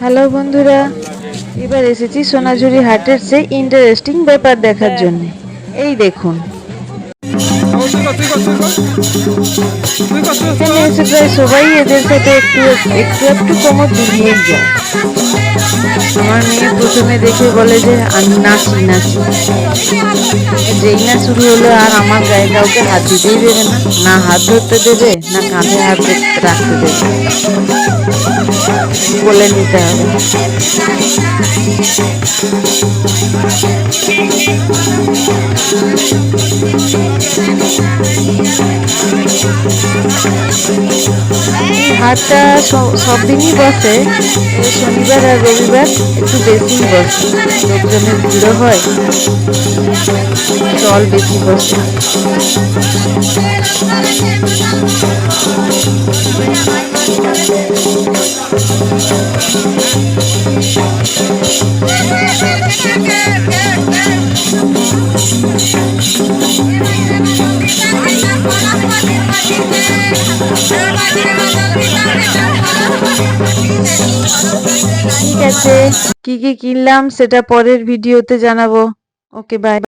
Hello বন্ধুরা এবার এসেছি সোনাঝুরি হাটের সেই ইন্টারেস্টিং ব্যাপার দেখার জন্য। এই দেখুন। এখানে এসে প্রায় সবাই এদের সাথে একটু একটু একটু কোমর দুলিয়েই যায়। আমার মেয়ে প্রথমে দেখে বলে যে, আমি নাচি নাচি। যেই না শুরু হলো, আর আমার গায়ে কাউকে হাত দিতেই দেবে না। না হাত ধরতে দেবে, না কাঁধে হাত রাখতে দেবে। বলে নিতে হবে। হাটটা সব দিনই বসে। শনিবার আর রবিবার একটু বেশি বসে। লোকজনের ভিড়ও হয়। চল বেশি বসে। ঠিক আছে। কি কি কিনলাম সেটা পরের ভিডিওতে জানাব। Okay bye